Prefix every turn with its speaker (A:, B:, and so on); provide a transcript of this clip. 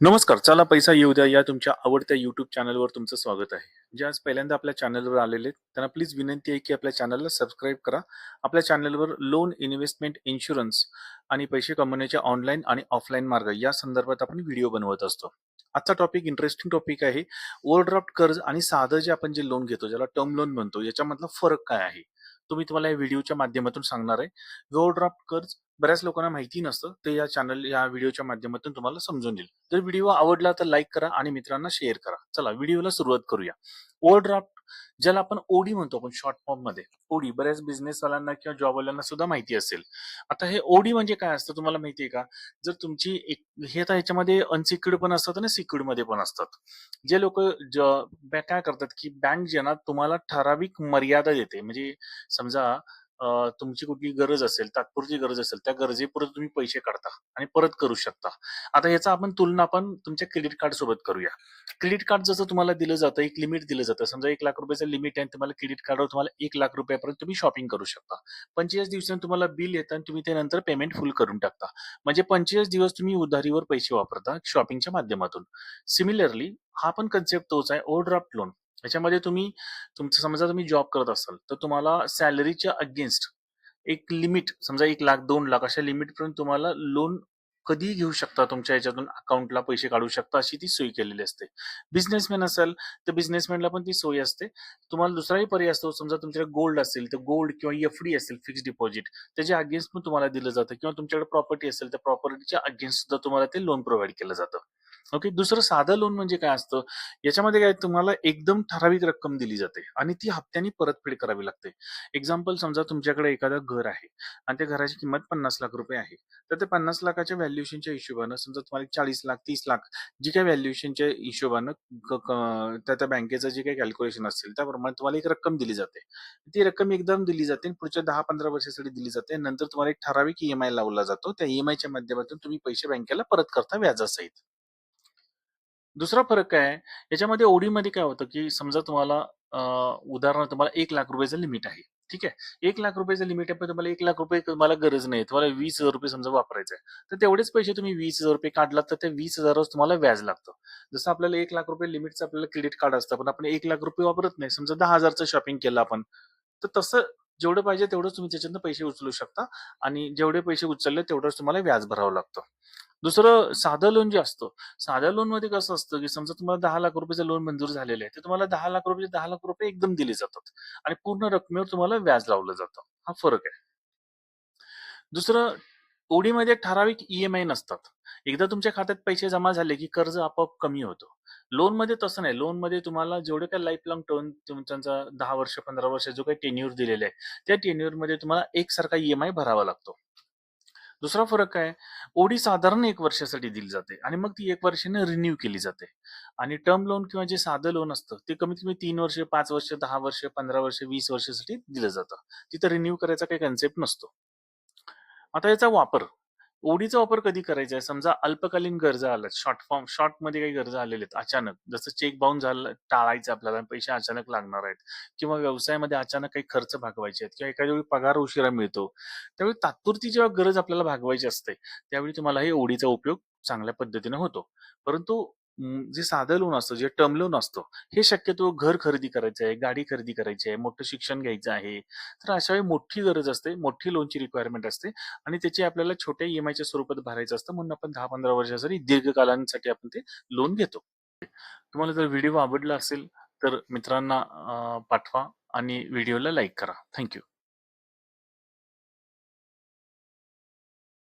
A: नमस्कार. चला पैसा येऊ द्या या तुमच्या आवडत्या युट्यूब चॅनलवर तुमचं स्वागत आहे. जे आज पहिल्यांदा आपल्या चॅनलवर आलेले आहेत, त्यांना प्लीज विनंती आहे की आपल्या चॅनलला सबस्क्राईब करा. आपल्या चॅनलवर लोन, इन्व्हेस्टमेंट, इन्शुरन्स आणि पैसे कमवण्याचे ऑनलाईन आणि ऑफलाईन मार्ग या संदर्भात आपण व्हिडिओ बनवत असतो. आजचा टॉपिक इंटरेस्टिंग टॉपिक आहे. ओव्हरड्राफ्ट कर्ज आणि साधं जे आपण जे लोन घेतो, ज्याला टर्म लोन म्हणतो, याच्यामधला फरक काय आहे? तो मी तुम्हाला या व्हिडिओच्या माध्यमातून सांगणार आहे. ओव्हरड्राफ्ट कर्ज बऱ्याच लोकांना माहिती नसतं. ते या चॅनल या व्हिडिओच्या माध्यमातून तुम्हाला समजून येईल. जर व्हिडिओ आवडला तर लाईक करा आणि मित्रांना शेअर करा. चला व्हिडिओला सुरुवात करूया. ओव्हरड्राफ्ट ज्याला आपण ओडी म्हणतो आपण शॉर्ट फॉर्ममध्ये. ओडी बऱ्याच बिझनेसवाल्यांना किंवा जॉबवाल्यांना सुद्धा माहिती असेल. आता हे ओडी म्हणजे काय असतं तुम्हाला माहिती आहे का? जर तुमची एक हे आता ह्याच्यामध्ये अनसिक्युर्ड पण असतात आणि सिक्युर्डमध्ये पण असतात. जे लोक काय करतात की बँक जे ना तुम्हाला ठराविक मर्यादा देते. म्हणजे समजा तुमची कुठली गरज असेल, तात्पुरती गरज असेल, त्या गरजेपुरत तुम्ही पैसे काढता आणि परत करू शकता. आता याचा आपण तुलना आपण तुमच्या क्रेडिट कार्ड सोबत करूया. क्रेडिट कार्ड जसं तुम्हाला दिलं जातं, एक लिमिट दिलं जातं. समजा एक लाख रुपयाचं लिमिट आहे तुम्हाला क्रेडिट कार्डवर तुम्हाला एक लाख रुपयापर्यंत तुम्ही शॉपिंग करू शकता. 45 दिवसांनी तुम्हाला बिल येतं आणि तुम्ही ते नंतर पेमेंट फुल करून टाकता. म्हणजे 25 दिवस तुम्ही उधारीवर पैसे वापरता शॉपिंगच्या माध्यमातून. सिमिलरली हा पण कन्सेप्ट तोच आहे ओव्हरड्राफ्ट लोन. याच्यामध्ये तुम्ही तुमचं समजा तुम्ही जॉब करत असाल, तर तुम्हाला सॅलरीच्या अगेन्स्ट एक लिमिट समजा एक लाख दोन लाख अशा लिमिटपर्यंत तुम्हाला लोन कधीही घेऊ शकता. तुमच्या ह्याच्यातून अकाउंटला पैसे काढू शकता अशी ती सोय केलेली असते. बिझनेसमॅन असाल, तर बिझनेसमॅनला पण ती सोय असते. तुम्हाला दुसराही पर्याय असतो. समजा तुमच्याकडे गोल्ड असेल, तर गोल्ड किंवा एफ-डी असेल फिक्स डिपॉझिट त्याच्या अगेन्स्ट पण तुम्हाला दिलं जातं किंवा तुमच्याकडे प्रॉपर्टी असेल, तर प्रॉपर्टीच्या अगेन्स्ट सुद्धा तुम्हाला ते लोन प्रोव्हाइड केलं जातं. ओके. दुसरं साधं लोन म्हणजे काय असतं? याच्यामध्ये काय तुम्हाला एकदम ठराविक रक्कम दिली जाते आणि ती हप्त्यानी परतफेड करावी लागते. एक्झाम्पल समजा तुमच्याकडे एखादं घर आहे आणि त्या घराची किंमत ₹50,00,000 आहे. तर ते 50,00,000च्या व्हॅल्युएशनच्या हिशोबानं समजा तुम्हाला चाळीस लाख तीस लाख जी काही व्हॅल्युएशनच्या हिशोबानं त्या त्या बँकेचं जे काही कॅल्क्युलेशन असेल त्याप्रमाणे तुम्हाला एक रक्कम दिली जाते. ती रक्कम एकदम दिली जाते आणि पुढच्या 10-15 वर्षासाठी दिली जाते. नंतर तुम्हाला एक ठराविक ई-एम-आय लावला जातो. त्या ई-एम-आयच्या माध्यमातून तुम्ही पैसे बँकेला परत करता व्याजासहित. दुसरा फरक काय आहे? याच्यामध्ये ओडीमध्ये काय होतं, की समजा तुम्हाला अ, उदाहरणार्थ तुम्हाला ₹1,00,000 चं लिमिट आहे. ठीक आहे. ₹1,00,000 चं लिमिट आहे, पण तुम्हाला ₹1,00,000 तुम्हाला गरज नाही. तुम्हाला ₹20,000 समजा वापरायचं आहे. तर तेवढेच पैसे तुम्ही ₹20,000 काढलात, तर त्या 20,000वर तुम्हाला व्याज लागतं. जसं आपल्याला ₹1,00,000 लिमिटचं आपल्याला क्रेडिट कार्ड असतं, पण आपण ₹1,00,000 वापरत नाही. समजा 10,000चं शॉपिंग केलं आपण, तर तसं जेवढं पाहिजे तेवढंच तुम्ही त्याच्यातनं पैसे उचलू शकता आणि जेवढे पैसे उचलले तेवढंच तुम्हाला व्याज भरावं लागतं. दुसरं साधं लोन जे असतं, साध्या लोनमध्ये कसं असतं, की समजा तुम्हाला दहा लाख रुपयाचं लोन मंजूर झालेलं आहे, ते तुम्हाला दहा लाख रुपये दहा लाख रुपये एकदम दिले जातात आणि पूर्ण रकमेवर तुम्हाला व्याज लावलं जातं. हा फरक आहे. दुसरं ओडीमध्ये ठराविक ईएमआय नसतात. एकदा तुमच्या खात्यात पैसे जमा झाले, की कर्ज आपोआप कमी होतं. लोनमध्ये तसं नाही. लोनमध्ये तुम्हाला जेवढे काही लाईफ लाँग टर्म तुमचा 10 वर्ष, 15 वर्ष जो काही टेन्युअर दिलेला आहे, त्या टेन्युअरमध्ये तुम्हाला एकसारखा ईएमआय भरावा लागतो. दुसरा फरक काय आहे? ओडी साधारण 1 वर्षासाठी दिली जाते आणि मग ती 1 वर्षाने रिन्यू केली जाते आणि टर्म लोन किंवा जे साधं लोन असतं, ते कमीत कमी 3 वर्ष, 5 वर्ष, 10 वर्ष, 15 वर्ष, 20 वर्षासाठी दिलं जातं. तिथं रिन्यू करायचा काही कन्सेप्ट नसतो. आता याचा वापर ओडीचा वापर कधी करायचा आहे? समजा अल्पकालीन गरजा आल्यात, शॉर्ट फॉर्म शॉर्टमध्ये काही गरजा आलेल्या आहेत अचानक. जसं चेक बाउन झालं टाळायचं आपल्याला, पैसे अचानक लागणार आहेत किंवा व्यवसायामध्ये अचानक काही खर्च भागवायचे आहेत किंवा एखाद्या वेळी पगार उशिरा मिळतो. त्यावेळी तात्पुरती जेव्हा गरज आपल्याला भागवायची असते, त्यावेळी तुम्हाला हे ओडीचा उपयोग चांगल्या पद्धतीने होतो. परंतु अं, जे साधं लोन असतं, जे टर्म लोन असतं, हे शक्यतो घर खरेदी करायचं आहे, गाडी खरेदी करायची आहे, मोठं शिक्षण घ्यायचं आहे. तर अशा वेळी मोठी गरज असते, मोठी लोनची रिक्वायरमेंट असते आणि त्याची आपल्याला छोट्या ई-एम-आयच्या स्वरूपात भरायचं असतं. म्हणून आपण 10-15 वर्षासाठी दीर्घकालासाठी आपण ते लोन घेतो. तुम्हाला जर व्हिडिओ आवडला असेल, तर मित्रांना अ, पाठवा आणि व्हिडिओला लाईक करा. थँक